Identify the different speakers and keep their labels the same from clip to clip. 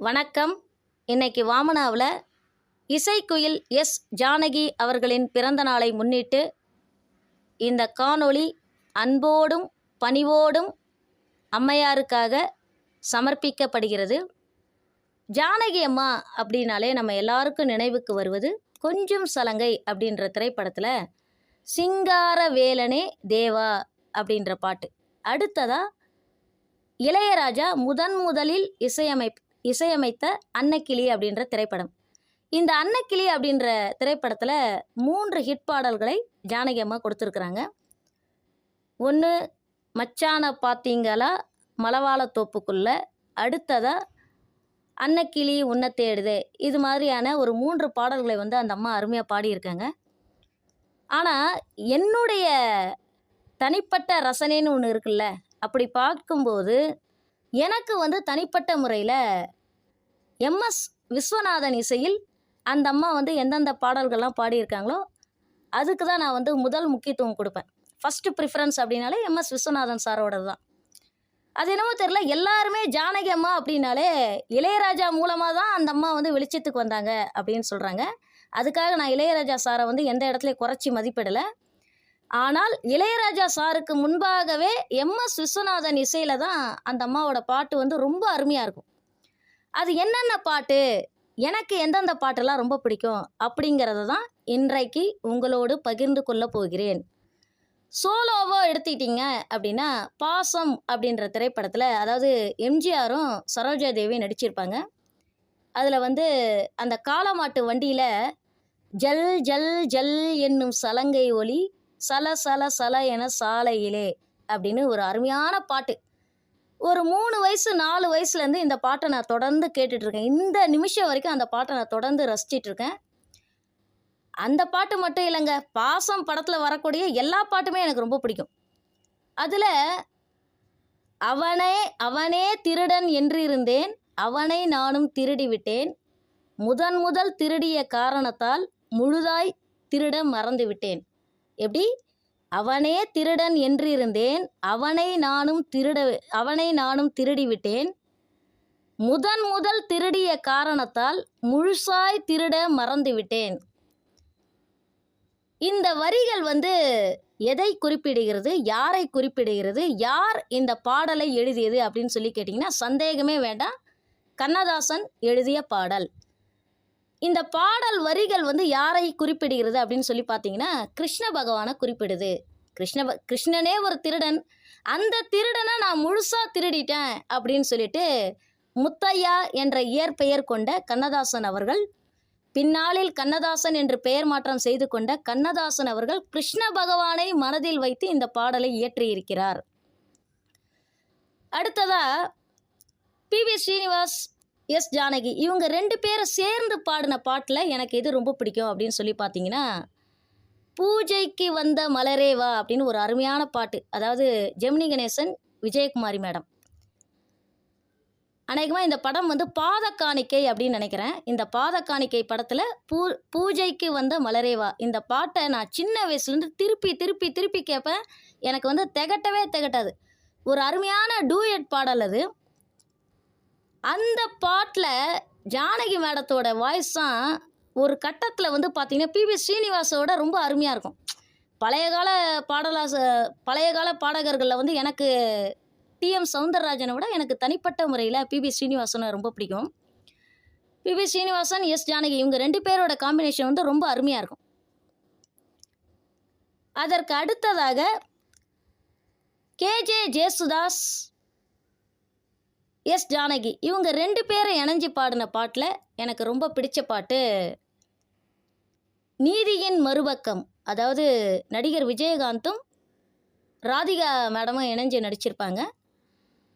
Speaker 1: வணக்கம். இன்னைக்கு வாமனாவில் இசைக்குயில் எஸ். ஜானகி அவர்களின் பிறந்த நாளை முன்னிட்டு இந்த காணொளி அன்போடும் பணிவோடும் அம்மையாருக்காக சமர்ப்பிக்கப்படுகிறது. ஜானகி அம்மா அப்படின்னாலே நம்ம எல்லாருக்கும் நினைவுக்கு வருவது கொஞ்சம் சலங்கை அப்படின்ற திரைப்படத்தில் சிங்கார வேலனே தேவா அப்படின்ற பாட்டு. அடுத்ததா இளையராஜா முதன் முதலில் இசையமைப்பு இசையமைத்த அன்னக்கிளி அப்படின்ற திரைப்படம். இந்த அன்னக்கிளி அப்படின்ற திரைப்படத்தில் மூன்று ஹிட் பாடல்களை ஜானகி அம்மா கொடுத்துருக்குறாங்க. ஒன்று மச்சான பார்த்தீங்களா மலவாள தோப்புக்குள்ள. அடுத்ததாக அன்னக்கிளி உன்னை தேடுதே. இது மாதிரியான ஒரு மூன்று பாடல்களை வந்து அந்த அம்மா அருமையாக பாடியிருக்காங்க. ஆனால் என்னுடைய தனிப்பட்ட ரசனைன்னு ஒன்று இருக்குல்ல? அப்படி பார்க்கும்போது எனக்கு வந்து தனிப்பட்ட முறையில் எம்எஸ் விஸ்வநாதன் இசையில் அந்த அம்மா வந்து எந்தெந்த பாடல்கள்லாம் பாடியிருக்காங்களோ அதுக்கு தான் நான் வந்து முதல் முக்கியத்துவம் கொடுப்பேன். ஃபஸ்ட்டு ப்ரிஃபரன்ஸ் அப்படின்னாலே எம்எஸ் விஸ்வநாதன் சாரோடது தான். அது என்னமோ தெரில எல்லாருமே ஜானகி அம்மா அப்படின்னாலே இளையராஜா மூலமாக தான் அந்த அம்மா வந்து வெளிச்சத்துக்கு வந்தாங்க அப்படின்னு சொல்கிறாங்க அதுக்காக நான் இளையராஜா சாரை வந்து எந்த இடத்துலையும் குறைச்சி மதிப்பிடலை. ஆனால் இளையராஜா சாருக்கு முன்பாகவே எம்எஸ் விஸ்வநாதன் இசையில் தான் அந்த அம்மாவோட பாட்டு வந்து ரொம்ப அருமையாக இருக்கும். அது என்னென்ன பாட்டு? எனக்கு எந்தெந்த பாட்டெல்லாம் ரொம்ப பிடிக்கும்? அப்படிங்கிறத தான் இன்றைக்கு உங்களோடு பகிர்ந்து கொள்ள போகிறேன். சோலோவோ எடுத்துக்கிட்டீங்க அப்படின்னா பாசம் அப்படின்ற திரைப்படத்தில் அதாவது எம்ஜிஆரும் சரோஜா தேவியும் நடிச்சிருப்பாங்க. அதில் வந்து அந்த காளமாட்டு வண்டியில் ஜல் ஜல் ஜல் என்னும் சலங்கை ஒலி சல சல சல என சாலையிலே அப்படின்னு ஒரு அருமையான பாட்டு. ஒரு மூணு வயசு நாலு வயசுலேருந்து இந்த பாட்டை நான் தொடர்ந்து கேட்டுட்ருக்கேன். இந்த நிமிஷம் வரைக்கும் அந்த பாட்டை நான் தொடர்ந்து ரசிச்சிட்டு இருக்கேன் அந்த பாட்டு மட்டும் இல்லைங்க பாசம் படத்தில் வரக்கூடிய எல்லா பாட்டுமே எனக்கு ரொம்ப பிடிக்கும். அதில் அவனே அவனே திருடன் என்றிருந்தேன் அவனை நானும் திருடி விட்டேன் முதன் முதல் திருடிய காரணத்தால் முழுதாய் திருட மறந்து விட்டேன் எப்படி? அவனே திருடன் என்றிருந்தேன் அவனை நானும் திருட அவனை நானும் திருடி விட்டேன் முதன் முதல் திருடிய காரணத்தால் முழுசாய் திருட மறந்துவிட்டேன். இந்த வரிகள் வந்து எதை குறிப்பிடுகிறது யாரை குறிப்பிடுகிறது யார் இந்த பாடலை எழுதியது அப்படின்னு சொல்லி கேட்டிங்கன்னா சந்தேகமே வேண்டாம். கண்ணதாசன் எழுதிய பாடல். இந்த பாடல் வரிகள் வந்து யாரை குறிப்பிடுகிறது அப்படின்னு சொல்லி பார்த்தீங்கன்னா கிருஷ்ண பகவானை குறிப்பிடுது. கிருஷ்ண கிருஷ்ணனே ஒரு திருடன். அந்த திருடனை நான் முழுசாக திருடிட்டேன் அப்படின்னு சொல்லிட்டு முத்தையா என்ற இயற்பெயர் கொண்ட கண்ணதாசன் அவர்கள் பின்னாளில் கண்ணதாசன் என்று பெயர் மாற்றம் செய்து கொண்ட கண்ணதாசன் அவர்கள் கிருஷ்ண பகவானை மனதில் வைத்து இந்த பாடலை இயற்றியிருக்கிறார். அடுத்ததா P B Sreenivas S Janaki இவங்க ரெண்டு பேரும் சேர்ந்து பாடின பாட்டில் எனக்கு எது ரொம்ப பிடிக்கும் அப்படின்னு சொல்லி பார்த்தீங்கன்னா பூஜைக்கு வந்த மலரே வா அப்படின்னு ஒரு அருமையான பாட்டு. அதாவது ஜெமினி கணேசன் விஜயகுமாரி மேடம். அநேகமாக இந்த படம் வந்து பாத காணிக்கை அப்படின்னு நினைக்கிறேன். இந்த பாத காணிக்கை படத்தில் பூ பூஜைக்கு வந்த மலரேவா இந்த பாட்டை நான் சின்ன வயசுலேருந்து திருப்பி திருப்பி திருப்பி கேட்பேன் எனக்கு வந்து திகட்டவே திகட்டாது. ஒரு அருமையான டூயட் பாடல் அது. அந்த பாட்டில் ஜானகி மேடத்தோட வாய்ஸ் தான் ஒரு கட்டத்தில் வந்து பார்த்திங்கன்னா பிபி ஸ்ரீனிவாசோட ரொம்ப அருமையாக இருக்கும். பழைய கால பாடலாச பழைய கால பாடகர்களில் வந்து எனக்கு டிஎம் சவுந்தரராஜனை விட எனக்கு தனிப்பட்ட முறையில் பிபி ஸ்ரீனிவாசனை ரொம்ப பிடிக்கும். BP Srinivasan S. ஜானகி இவங்க ரெண்டு பேரோட காம்பினேஷன் வந்து ரொம்ப அருமையாக இருக்கும். அதற்கு அடுத்ததாக கேஜே ஜேசுதாஸ் எஸ் ஜானகி. இவங்க ரெண்டு பேரும் இணைஞ்சு பாடின பாட்டில் எனக்கு ரொம்ப பிடிச்ச பாட்டு நீதியின் மறுபக்கம் அதாவது நடிகர் விஜயகாந்தும் ராதிகா மேடமும் இணைஞ்சு நடிச்சிருப்பாங்க.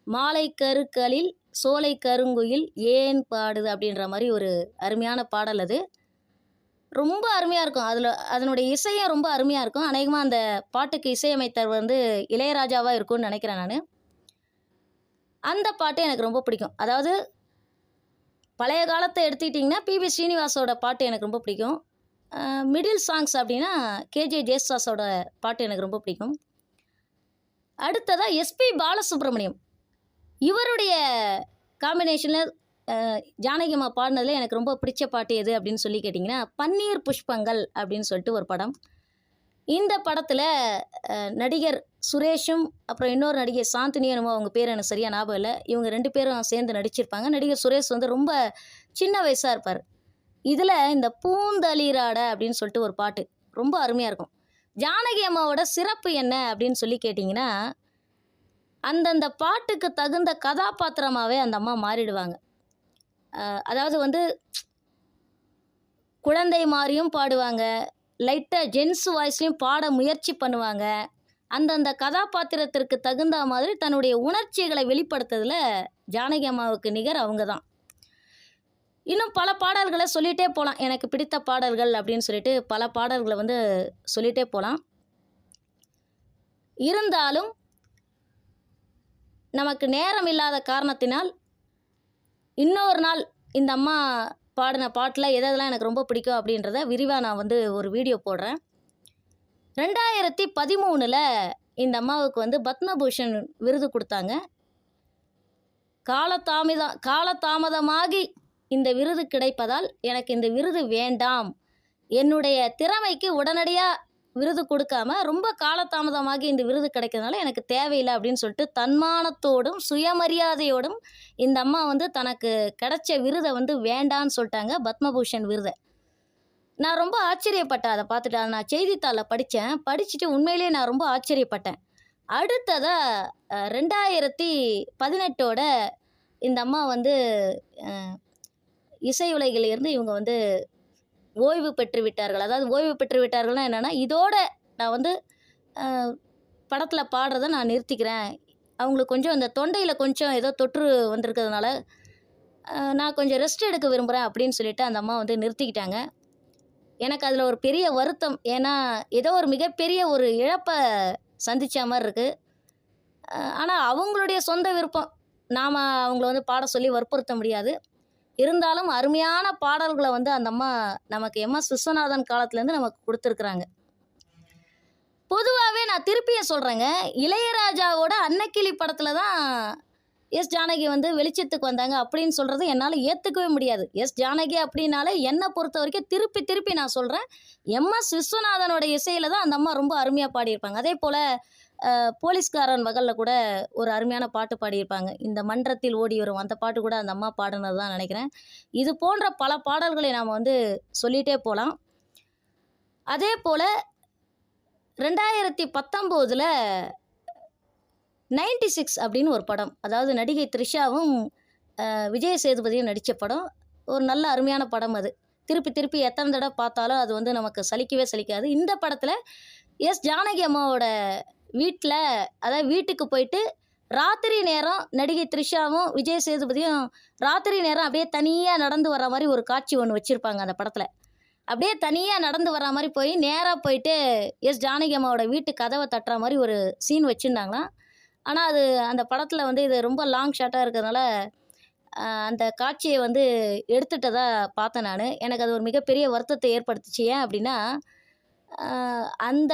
Speaker 1: மாலை கருக்களில் சோலை கருங்குயில் ஏன் பாடுது? அப்படின்ற மாதிரி ஒரு அருமையான பாடல் அது. ரொம்ப அருமையாக இருக்கும். அதில் அதனுடைய இசையும் ரொம்ப அருமையாக இருக்கும். அநேகமாக அந்த பாட்டுக்கு இசையமைத்தவர் வந்து இளையராஜாவாக இருக்கும்னு நினைக்கிறேன் நான். அந்த பாட்டு எனக்கு ரொம்ப பிடிக்கும். அதாவது பழைய காலத்தை எடுத்துக்கிட்டிங்கன்னா பிபி ஸ்ரீனிவாசோட பாட்டு எனக்கு ரொம்ப பிடிக்கும். மிடில் சாங்ஸ் அப்படின்னா கேஜே ஜேசுதாஸோட பாட்டு எனக்கு ரொம்ப பிடிக்கும். அடுத்ததாக எஸ்பி பாலசுப்ரமணியம். இவருடைய காம்பினேஷனில் ஜானகி அம்மா பாடினதில் எனக்கு ரொம்ப பிடிச்ச பாட்டு எது அப்படின்னு சொல்லி கேட்டிங்கன்னா பன்னீர் புஷ்பங்கள் அப்படின்னு சொல்லிட்டு ஒரு படம். இந்த படத்தில் நடிகர் சுரேஷும் அப்புறம் இன்னொரு நடிகை சாந்தினி என்னமோ அவங்க பேர் எனக்கு சரியாக ஞாபகம் இல்லை. இவங்க ரெண்டு பேரும் சேர்ந்து நடிச்சிருப்பாங்க. நடிகர் சுரேஷ் வந்து ரொம்ப சின்ன வயசாக இருப்பார். இதில் இந்த பூந்தளிராட அப்படின்னு சொல்லிட்டு ஒரு பாட்டு ரொம்ப அருமையாக இருக்கும். ஜானகி அம்மாவோட சிறப்பு என்ன அப்படின்னு சொல்லி கேட்டிங்கன்னா அந்தந்த பாட்டுக்கு தகுந்த கதாபாத்திரமாகவே அந்த அம்மா மாறிடுவாங்க. அதாவது வந்து குழந்தை மாதிரியும் பாடுவாங்க. லைட்டாக ஜென்ஸ் வாய்ஸ்லையும் பாட முயற்சி பண்ணுவாங்க. அந்தந்த கதாபாத்திரத்திற்கு தகுந்த மாதிரி தன்னுடைய உணர்ச்சிகளை வெளிப்படுத்துறதுல ஜானகி அம்மாவுக்கு நிகர் அவங்க தான் இன்னும் பல பாடல்களை சொல்லிகிட்டே போகலாம் எனக்கு பிடித்த பாடல்கள் அப்படின்னு சொல்லிட்டு பல பாடல்களை வந்து சொல்லிகிட்டே போகலாம் இருந்தாலும் நமக்கு நேரம் இல்லாத காரணத்தினால் இன்னொரு நாள் இந்த அம்மா பாடின பாட்டில் எதெல்லாம் எனக்கு ரொம்ப பிடிக்கும் அப்படின்றத விரிவாக நான் வந்து ஒரு வீடியோ போடுறேன். ரெண்டாயிரத்தி பதிமூணில் இந்த அம்மாவுக்கு வந்து பத்மபூஷன் விருது கொடுத்தாங்க. காலதாமத காலதாமதமாகி இந்த விருது கிடைப்பதால் எனக்கு இந்த விருது வேண்டாம். என்னுடைய திறமைக்கு உடனடியாக விருது கொடுக்காம ரொம்ப காலதாமதமாகி இந்த விருது கிடைக்கிறதுனால எனக்கு தேவையில்லை அப்படின்னு சொல்லிட்டு தன்மானத்தோடும் சுயமரியாதையோடும் இந்த அம்மா வந்து தனக்கு கிடைச்ச விருதை வந்து வேண்டான்னு சொல்லிட்டாங்க பத்மபூஷன் விருதை. நான் ரொம்ப ஆச்சரியப்பட்டேன் அதை பார்த்துட்டு. அதை நான் செய்தித்தாளில் படித்தேன். படிச்சுட்டு உண்மையிலேயே நான் ரொம்ப ஆச்சரியப்பட்டேன். அடுத்ததாக ரெண்டாயிரத்தி பதினெட்டோட இந்த அம்மா வந்து இசை உலகிலிருந்து இவங்க வந்து ஓய்வு பெற்று விட்டார்கள் அதாவது ஓய்வு பெற்று விட்டார்கள்னால் என்னென்னா இதோட நான் வந்து படத்தில் பாடுறத நான் நிறுத்திக்கிறேன். அவங்களுக்கு கொஞ்சம் இந்த தொண்டையில் கொஞ்சம் ஏதோ தொற்று வந்திருக்கிறதுனால நான் கொஞ்சம் ரெஸ்ட் எடுக்க விரும்புகிறேன் அப்படின்னு சொல்லிட்டு அந்த அம்மா வந்து நிறுத்திக்கிட்டாங்க. எனக்கு அதில் ஒரு பெரிய வருத்தம். ஏன்னா ஏதோ ஒரு மிகப்பெரிய ஒரு இழப்பை சந்தித்த மாதிரி இருக்குது ஆனால் அவங்களுடைய சொந்த விருப்பம். நாம் அவங்கள வந்து பாட சொல்லி வற்புறுத்த முடியாது. இருந்தாலும் அருமையான பாடல்களை வந்து அந்த அம்மா நமக்கு எம்எஸ் விஸ்வநாதன் காலத்துலேருந்து நமக்கு கொடுத்துருக்குறாங்க. பொதுவாகவே நான் திருப்பியே சொல்கிறேங்க இளையராஜாவோட அன்னக்கிளி படத்தில் தான் எஸ் ஜானகி வந்து வெளிச்சத்துக்கு வந்தாங்க அப்படின்னு சொல்கிறது என்னால் ஏற்றுக்கவே முடியாது. எஸ் ஜானகி அப்படின்னாலே என்னை பொறுத்த வரைக்கும் திருப்பி திருப்பி நான் சொல்கிறேன் எம்எஸ் விஸ்வநாதனோட இசையில் தான் அந்த அம்மா ரொம்ப அருமையாக பாடியிருப்பாங்க. அதே போல் போலீஸ்காரன் வகலில் கூட ஒரு அருமையான பாட்டு பாடியிருப்பாங்க. இந்த மன்றத்தில் ஓடி வரும். அந்த பாட்டு கூட அந்த அம்மா பாடினது தான் நினைக்கிறேன். இது போன்ற பல பாடல்களை நாம் வந்து சொல்லிகிட்டே போகலாம் அதே போல் ரெண்டாயிரத்தி பத்தொம்போதில் நைன்டி சிக்ஸ் அப்படின்னு ஒரு படம் அதாவது நடிகை த்ரிஷாவும் விஜய் சேதுபதியும் நடித்த படம். ஒரு நல்ல அருமையான படம் அது. திருப்பி திருப்பி எத்தனை தடவை பார்த்தாலும் அது வந்து நமக்கு சலிக்கவே சலிக்காது. இந்த படத்தில் எஸ். ஜானகி அம்மாவோட வீட்டில் அதாவது வீட்டுக்கு போயிட்டு ராத்திரி நேரம் நடிகை த்ரிஷாவும் விஜய் சேதுபதியும் ராத்திரி நேரம் அப்படியே தனியாக நடந்து வர மாதிரி ஒரு காட்சி ஒன்று வச்சுருப்பாங்க அந்த படத்தில். அப்படியே தனியாக நடந்து வர மாதிரி போய் நேராக போயிட்டு எஸ் ஜானகி அம்மாவோட வீட்டு கதவை தட்டுற மாதிரி ஒரு சீன் வச்சுருந்தாங்களாம். ஆனால் அது அந்த படத்தில் வந்து இது ரொம்ப லாங் ஷாட்டாக இருக்கிறதுனால அந்த காட்சியை வந்து எடுத்துட்டதா பார்த்தேன் நான். எனக்கு அது ஒரு மிகப்பெரிய வருத்தத்தை ஏற்படுத்துச்சு. ஏன் அப்படின்னா அந்த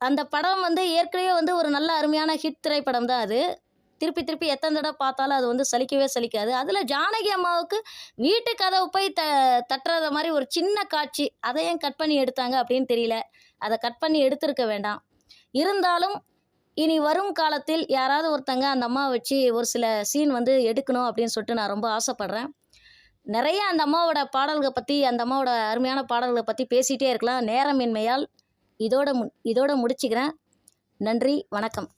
Speaker 1: அந்த படம் வந்து ஏற்கனவே வந்து ஒரு நல்ல அருமையான ஹிட் திரைப்படம் தான் அது. திருப்பி திருப்பி எத்தனை தடவை பார்த்தாலும் அது வந்து சலிக்கவே சலிக்காது. அதில் ஜானகி அம்மாவுக்கு வீட்டு கதவு போய் த தட்டுறத மாதிரி ஒரு சின்ன காட்சி அதை ஏன் கட் பண்ணி எடுத்தாங்க அப்படின்னு தெரியல. அதை கட் பண்ணி எடுத்திருக்க வேண்டாம். இருந்தாலும் இனி வரும் காலத்தில் யாராவது ஒருத்தங்க அந்த அம்மாவை வச்சு ஒரு சில சீன் வந்து எடுக்கணும் அப்படின்னு சொல்லிட்டு நான் ரொம்ப ஆசைப்பட்றேன். நிறைய அந்த அம்மாவோட பாடல்களை பற்றி அந்த அம்மாவோட அருமையான பாடல்களை பற்றி பேசிகிட்டே இருக்கலாம். நேரமின்மையால் இதோட மு இதோட முடிச்சுக்கிறேன். நன்றி வணக்கம்.